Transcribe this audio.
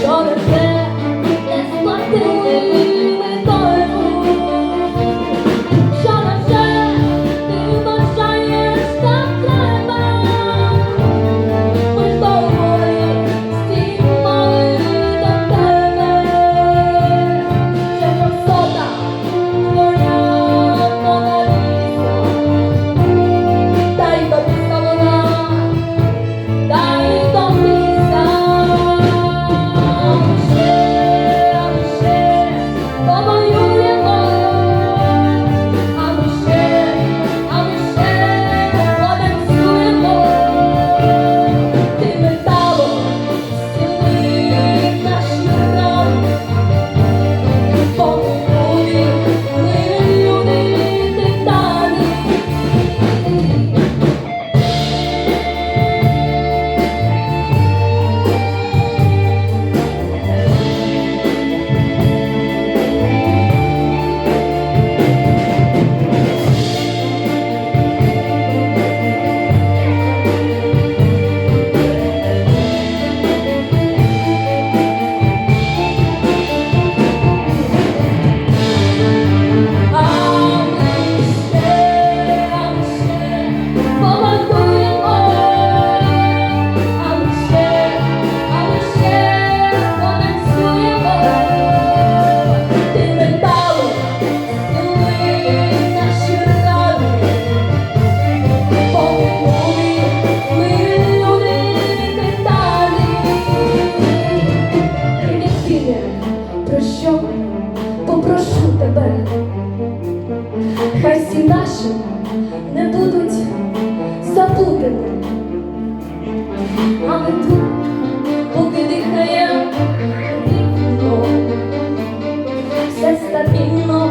Що не все Хай всі наші не будуть заплутані, а ми тут, поки дихає, все стабільно.